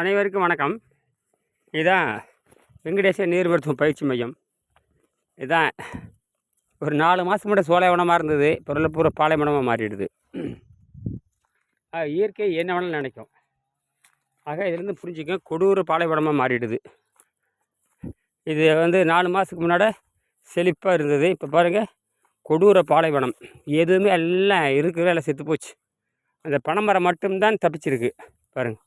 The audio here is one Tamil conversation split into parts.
அனைவருக்கும் வணக்கம். இதுதான் வெங்கடேச நீர் மருத்துவம் பயிற்சி மையம். இதுதான் ஒரு நாலு மாதம் கூட சோலைவனமாக இருந்தது. பொருளை பூரா பாலைவனமாக மாறிடுது. இயற்கை என்ன வேணாலும் நினைக்கும். ஆக இதுலேருந்து புரிஞ்சுக்க கொடூர பாலைவனமாக மாறிடுது. இது வந்து நாலு மாதத்துக்கு முன்னாடி செழிப்பாக இருந்தது. இப்போ பாருங்கள் கொடூர பாலைவனம் எதுவுமே எல்லாம் இருக்கிற எல்லாம் செத்து போச்சு. அந்த பனைமரம் மட்டும்தான் தப்பிச்சிருக்கு. பாருங்கள்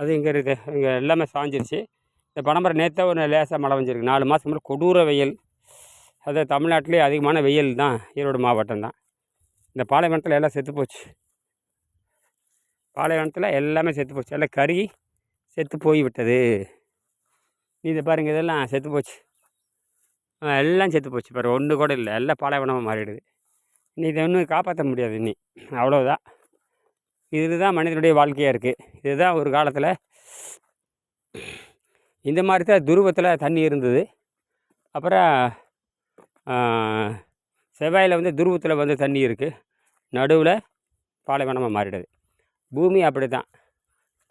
அது இங்கே இருக்கு. இங்கே எல்லாமே சாஞ்சிருச்சு. இந்த பனம்பரம் நேற்றே ஒரு லேசாக மழை பெஞ்சிருக்கு நாலு மாதம் முன்னாடி கொடூர வெயில். அது தமிழ்நாட்டிலே அதிகமான வெயில் தான் ஈரோடு மாவட்டம் தான். இந்த பாலைவனத்தில் எல்லாம் செத்து போச்சு. பாலைவனத்தில் எல்லாமே செத்து போச்சு. எல்லாம் கருகி செத்து போய் விட்டது. இதை பாருங்கள் இதெல்லாம் செத்து போச்சு. எல்லாம் செத்து போச்சு. பாரு ஒன்று கூட இல்லை. எல்லாம் பாலைவனமாக மாறிடுது. நீ இதை ஒன்றும் காப்பாற்ற முடியாது இனி. அவ்வளோதான் இதுதான் மனிதனுடைய வாழ்க்கையாக இருக்குது இதுதான் ஒரு காலத்தில் இந்த மாதிரி தான் துருவத்தில் தண்ணி இருந்தது. அப்புறம் செவ்வாயில் வந்து துருவத்தில் வந்து தண்ணி இருக்குது நடுவில் பாலைவனமாக மாறிடுது. பூமி அப்படி தான்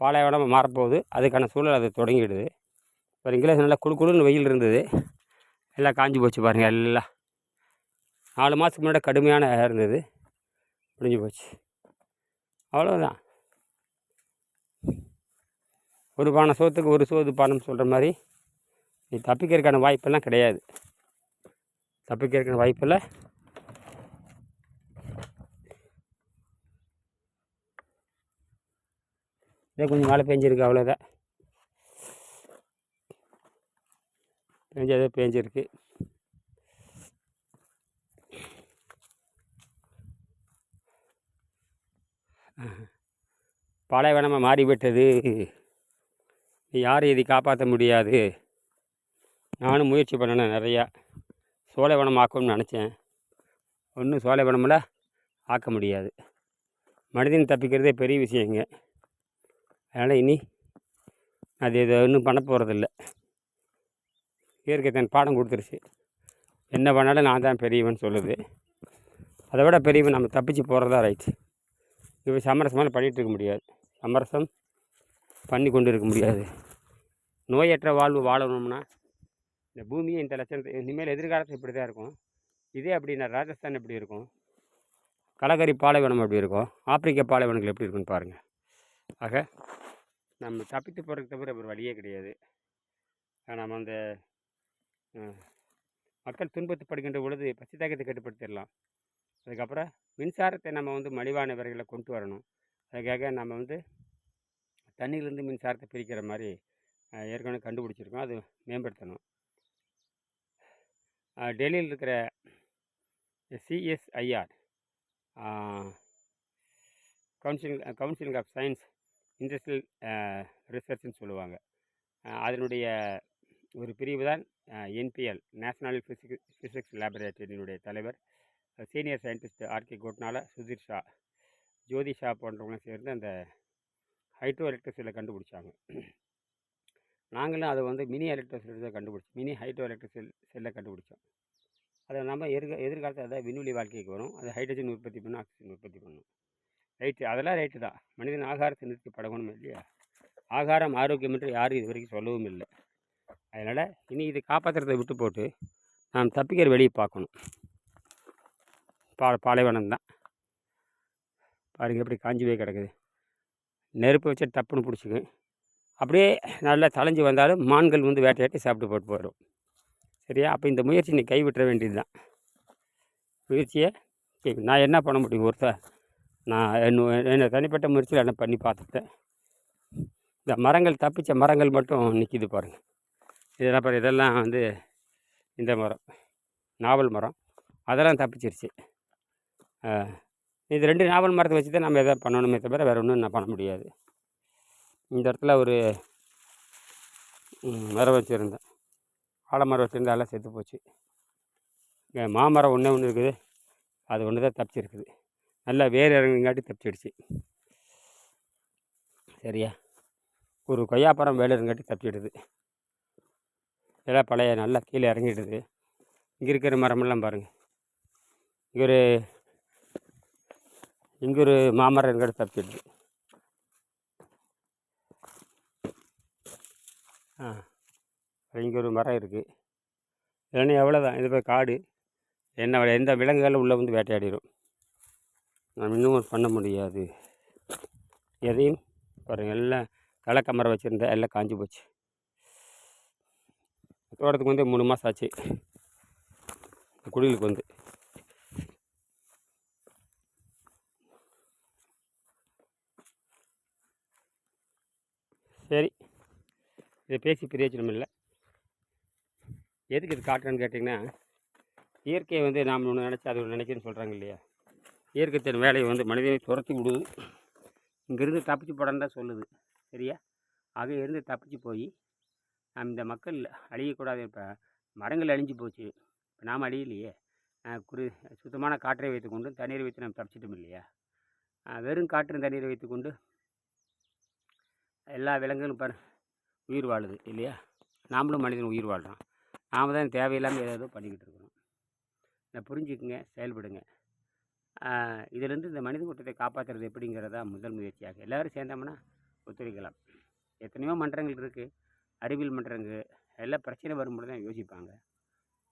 பாலைவனமாக மாறப்போகுது. அதுக்கான சூழல் அது தொடங்கிடுது. இப்போ நல்லா குளு குளுன்னு வெயில் இருந்தது. எல்லாம் காஞ்சி போச்சு பாருங்கள் எல்லாம். நாலு மாதத்துக்கு முன்னாடி கடுமையான இருந்தது. முடிஞ்சு போச்சு. அவ்வளோதான் ஒரு பானை சோத்துக்கு ஒரு சோது பானம் சொல்கிற மாதிரி நீ தப்பிக்கிறதுக்கான வாய்ப்பெல்லாம் கிடையாது. தப்பிக்கிறதுக்கான வாய்ப்பில்லை. இதே கொஞ்சம் மழை பெஞ்சிருக்கு அவ்வளோதான் பெஞ்சதே பெஞ்சிருக்கு. பாலைவனமாக மாறிவிட்டது. யாரும் இதை காப்பாற்ற முடியாது. நானும் முயற்சி பண்ணினேன் நிறையா. சோலைவனம் ஆக்கணும்னு நினச்சேன். ஒன்றும் சோலைவனமில் ஆக்க முடியாது. மனிதன் தப்பிக்கிறதே பெரிய விஷயங்க அதனால் இனி அது இதை ஒன்றும் பண்ண போகிறதில்ல இயற்கை தன் பாடம் கொடுத்துருச்சு. என்ன பண்ணாலும் நான் தான் பெரியவன் சொல்லுது. அதை விட பெரியவன் நம்ம தப்பிச்சு போகிறதா ரைட்டு இப்போ சமரசமாக பண்ணிகிட்டு இருக்க முடியாது. சமரசம் பண்ணி கொண்டு இருக்க முடியாது. நோயற்ற வாழ்வு வாழணும்னா இந்த பூமியை இந்த லட்சணத்தை இனிமேல் எதிர்காலத்தில் இப்படி தான் இருக்கும். இதே அப்படின்னா ராஜஸ்தான் எப்படி இருக்கும்? கலகரி பாலைவனம் எப்படி இருக்கும்? ஆப்பிரிக்க பாலைவனங்கள் எப்படி இருக்குன்னு பாருங்கள் ஆக நம்ம தப்பித்து போகிறதுக்கு தவிர ஒரு வழியே கிடையாது. நம்ம அந்த மக்கள் மக்கள் துன்பத்துப்படுகின்ற பொழுது பசித்தாக்கத்தை கட்டுப்படுத்திடலாம். அதுக்கப்புறம் மின்சாரத்தை நம்ம வந்து மலிவான கொண்டு வரணும். அதுக்காக நம்ம வந்து தண்ணியிலேருந்து மின்சாரத்தை பிரிக்கிற மாதிரி ஏற்கனவே கண்டுபிடிச்சிருக்கோம். அது மேம்படுத்தணும். டெல்லியில் இருக்கிற CSIR counselling counselling of science industrial ரிசர்ச்னு சொல்லுவாங்க. அதனுடைய ஒரு பிரிவு தான் என்பிஎல் நேஷனல் ஃபிசிக்ஸ் ஃபிசிக்ஸ் லேபரேட்டரியினுடைய தலைவர் senior scientist RK Kotnala Sudhir Shah Jyoti Shah போன்றவங்களும் சேர்ந்து அந்த ஹைட்ரோ எலக்ட்ரிசிட்டியில் கண்டுபிடிச்சாங்க. நாங்களும் அதை வந்து மினி எலக்ட்ரிசிட்டி தான் கண்டுபிடிச்சோம். மினி ஹைட்ரோ எலக்ட்ரிக் செல்லை கண்டுபிடிச்சோம். அதை நம்ம எதிர்க எதிர்காலத்தில் அதாவது விண்வெளி வாழ்க்கைக்கு வரும். அது ஹைட்ரஜன் உற்பத்தி பண்ணும் ஆக்சிஜன் உற்பத்தி பண்ணும். ரைட்டு. அதெல்லாம் ரைட்டு தான். மனிதன் ஆகாரத்தை நிறுத்தி பழகணும் இல்லையா? ஆகாரம் ஆரோக்கியம் என்று யாரும் இது வரைக்கும் சொல்லவும் இல்லை. அதனால் இனி இதை காப்பாற்றுறதை விட்டு போட்டு நாம் தப்பிக்கிற வெளியே பார்க்கணும். பா பாலைவனம் தான். பாருங்கள் எப்படி காஞ்சி போய் கிடக்குது. நெருப்பு வச்சு டப்புன்னு பிடிச்சிக்கும். அப்படியே நல்லா தலைஞ்சு வந்தாலும் மான்கள் வந்து வேட்டையாட்டி சாப்பிட்டு போட்டு போயிடும். சரியா? அப்போ இந்த முயற்சி நீ கைவிட்டுற வேண்டியது தான் முயற்சியை நான் என்ன பண்ண முடியும் ஒருத்தர் நான் என்ன என்ன தனிப்பட்ட முயற்சியில் என்ன பண்ணி பார்த்துட்டேன் இந்த மரங்கள் தப்பிச்ச மரங்கள் மட்டும் நிற்கிது பாருங்கள் இதெல்லாம் பாரு இதெல்லாம் வந்து இந்த மரம் நாவல் மரம். அதெல்லாம் தப்பிச்சிருச்சு. இது ரெண்டு நாவல் மரத்தை வச்சு தான் நம்ம எதாவது பண்ணணுமே தவிர வேறு ஒன்றும் நான் பண்ண முடியாது. இந்த இடத்துல ஒரு மரம் வச்சுருந்தேன். ஆலமரம் வச்சுருந்தா எல்லாம் செத்து போச்சு. இங்கே மாமரம் ஒன்றே ஒன்று இருக்குது. அது ஒன்று தான் தப்பிச்சிருக்குது. நல்லா வேர் இறங்குங்காட்டி தப்பிச்சிடுச்சு. சரியா? ஒரு கொய்யாப்பரம் வேலை இருங்காட்டி தப்பிச்சிடுது. இதெல்லாம் பழைய நல்லா கீழே இறங்கிடுது. இங்கே இருக்கிற மரமெல்லாம் பாருங்கள் இங்கே ஒரு இங்கே ஒரு மாமரம் இருக்காது தப்பிடுது ஆ இங்கே ஒரு மரம் இருக்குது இல்லைன்னா எவ்வளோதான் இது போய் காடு. என்ன எந்த விலங்குகளும் உள்ளே வந்து வேட்டையாடிடும் நம்ம இன்னும் பண்ண முடியாது. எதையும்? பாருங்க எல்லாம் கலக்கமரம் வச்சுருந்தேன் எல்லாம் காஞ்சி போச்சு. தோட்டத்துக்கு வந்து மூணு மாதம் ஆச்சு. குடிகளுக்கு குடிலுக்கு வந்து. இதை பேசி பிரயோஜனம் இல்லை எதுக்கு இது காட்டுறேன்னு கேட்டிங்கன்னா இயற்கையை வந்து நாம் ஒன்று நினச்சி அது ஒன்று நினைக்கிறேன்னு சொல்கிறாங்க இல்லையா? இயற்கை தன் வேலையை வந்து மனிதனை துரத்தி விடுது. இங்கேருந்து தப்பிச்சு போடான்னு தான் சொல்லுது. சரியா? ஆக இருந்து தப்பிச்சு போய் நாம் இந்த மக்கள் அழியக்கூடாது. இப்போ மரங்கள் அழிஞ்சு போச்சு. இப்போ நாம் அழியலையே. அஹ் குரு சுத்தமான காற்றை வைத்துக்கொண்டு தண்ணீரை வைத்து நாம் தப்பிச்சிட்டோம் இல்லையா? வெறும் காற்றும் தண்ணீரை வைத்துக்கொண்டு எல்லா விலங்குகளும் பாரு உயிர் வாழுது இல்லையா? நாமளும் மனிதன் உயிர் வாழ்கிறோம் நாம் தான் தேவையில்லாமல் ஏதாவது பண்ணிக்கிட்டு இருக்கிறோம். இதை புரிஞ்சுக்குங்க செயல்படுங்க. இதிலிருந்து இந்த மனித கூட்டத்தை காப்பாற்றுறது எப்படிங்கிறதா முதல் முயற்சியாக. எல்லோரும் சேர்ந்தோம்னா ஒத்துழைக்கலாம். எத்தனையோ மன்றங்கள் இருக்குது அறிவியல் மன்றங்கள் எல்லாம் பிரச்சனை வரும்பொழுது தான் யோசிப்பாங்க.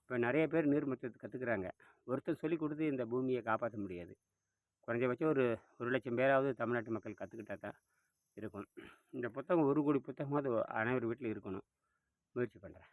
இப்போ நிறைய பேர் நீர்மூழ்கி கற்றுக்குறாங்க ஒருத்தர் சொல்லி கொடுத்து இந்த பூமியை காப்பாற்ற முடியாது. குறைஞ்சபட்சம் ஒரு ஒரு லட்சம் பேராவது தமிழ்நாட்டு மக்கள் கற்றுக்கிட்டா தான் இருக்கும் இந்த புத்தகம் ஒரு கோடி புத்தகமாவது அனைவர் வீட்டில் இருக்கணும். முயற்சி பண்ணுறேன்